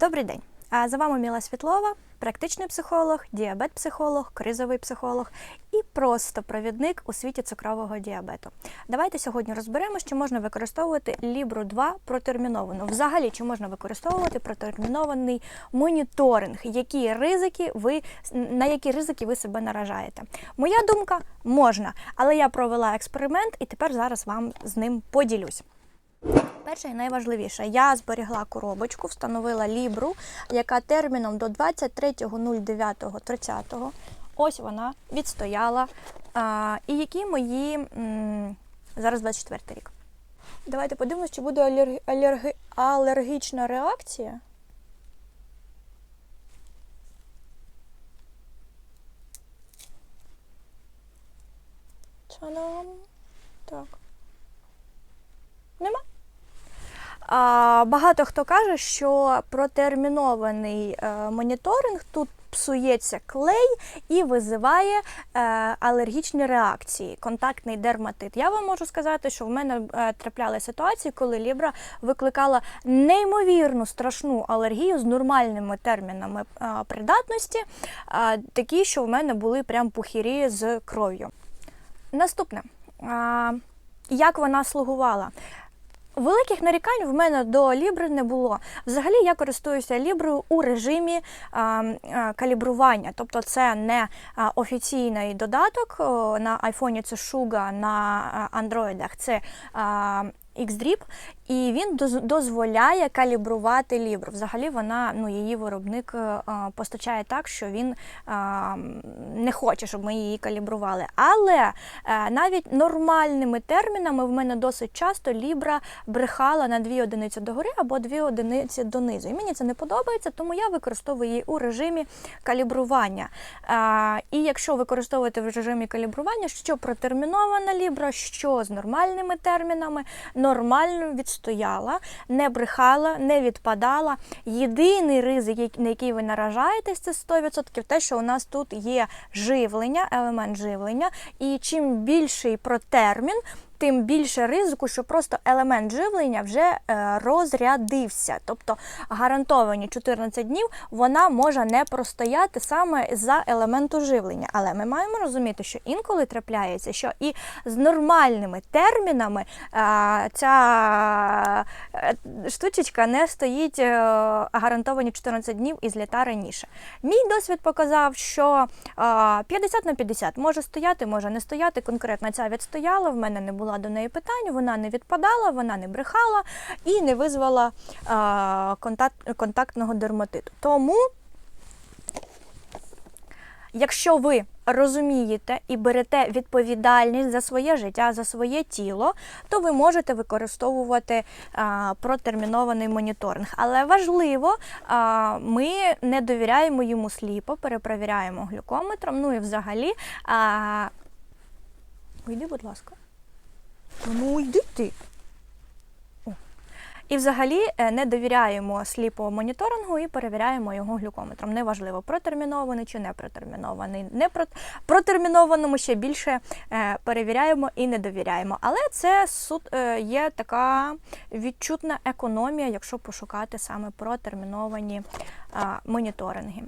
Добрий день. А За вами Міла Світлова, практичний психолог, діабет-психолог, кризовий психолог і просто провідник у світі цукрового діабету. Давайте сьогодні розберемо, чи можна використовувати Libru 2 протерміновану. Взагалі, чи можна використовувати протермінований моніторинг, які ризики ви на які ризики ви себе наражаєте. Моя думка можна, але я провела експеримент і тепер зараз вам з ним поділюсь. Перше і найважливіше, я зберігла коробочку, встановила лібру, яка терміном до 23.09.30. Ось вона відстояла. А, і які мої м, зараз 24 рік. Давайте подивимось, чи буде алерг... алерги... алергічна реакція. Та-дам. Так. Нема? А, Багато хто каже, що протермінований е, моніторинг тут псується клей і визиває е, алергічні реакції, контактний дерматит. Я вам можу сказати, що в мене е, трапляли ситуації, коли Лібра викликала неймовірну страшну алергію з нормальними термінами придатності, такі, що в мене були прям пухірі з кров'ю. Наступне. Як вона слугувала? Великих нарікань в мене до Лібри не було. Взагалі я користуюся Ліброю у режимі а, а, калібрування, тобто це не офіційний додаток на айфоні це Шуга, на андроїдах це а, Xdrip, і він дозволяє калібрувати Лібру. Взагалі вона, ну, її виробник е, постачає так, що він е, не хоче, щоб ми її калібрували. Але е, навіть нормальними термінами в мене досить часто Лібра брехала на дві одиниці догори або дві одиниці донизу. І мені це не подобається, тому я використовую її у режимі калібрування. Е, І якщо використовувати в режимі калібрування, що протермінована Лібра, що з нормальними термінами, нормально відстояла, не брехала, не відпадала. Єдиний ризик, на який ви наражаєтесь, це 100% те, що у нас тут є живлення, елемент живлення, і чим більший протермін, тим більше ризику, що просто елемент живлення вже е, розрядився. Тобто гарантовані 14 днів вона може не простояти саме за елементу живлення. Але ми маємо розуміти, що інколи трапляється, що і з нормальними термінами е, ця е, штучечка не стоїть гарантовані 14 днів і зліта раніше. Мій досвід показав, що е, 50 на 50 може стояти, може не стояти. Конкретно ця відстояла. В мене не була до неї питань, вона не відпадала, вона не брехала і не визвала е, контакт, контактного дерматиту. Тому Якщо ви розумієте і берете відповідальність за своє життя, за своє тіло, то ви можете використовувати а, протермінований моніторинг. Але важливо, а, ми не довіряємо йому сліпо, перепровіряємо глюкометром. Ну і взагалі. А... Уйди, будь ласка. Ну, йди ти. І взагалі е, не довіряємо сліпо моніторингу і перевіряємо його глюкометром. Неважливо, протермінований чи не протермінований. Не про... протермінованому ще більше е, перевіряємо і не довіряємо. Але це суд е, є така відчутна економія, якщо пошукати саме протерміновані моніторинги.